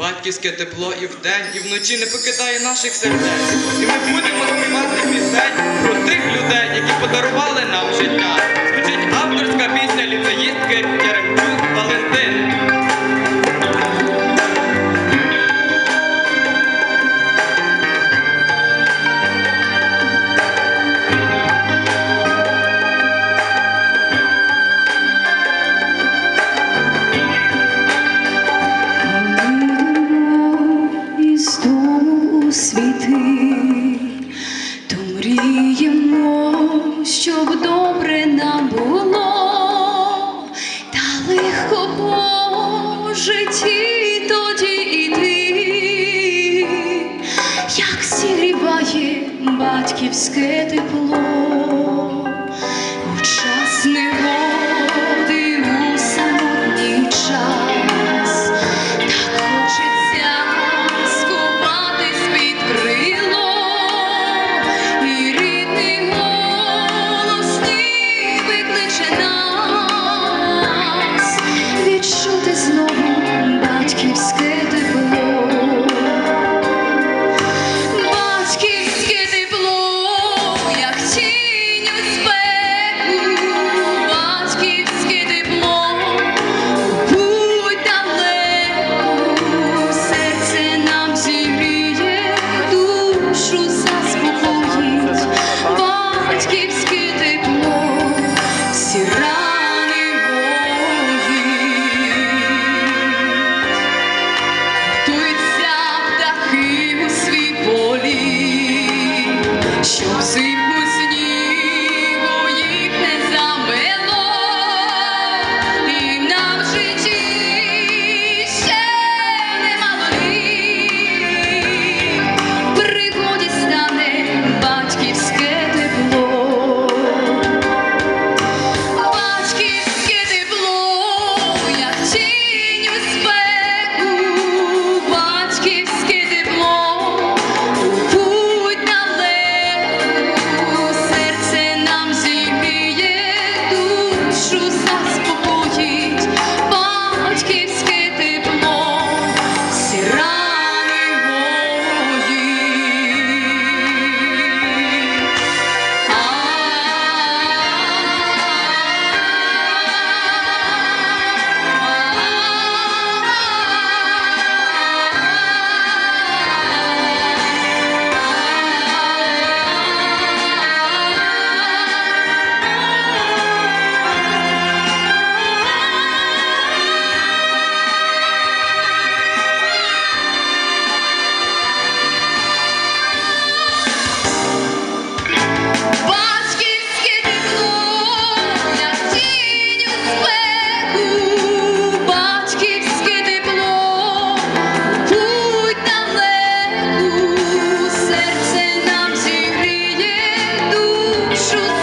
Батьківське тепло і вдень, і вночі не покидає наших сердець. І ми будемо співати пісень про тих людей, які подарували нам життя. батьківське тепло. У час негоди у самотній час, так хочеться сховатись під крило, і рідний голос викличе відчути знову батьківське. truth.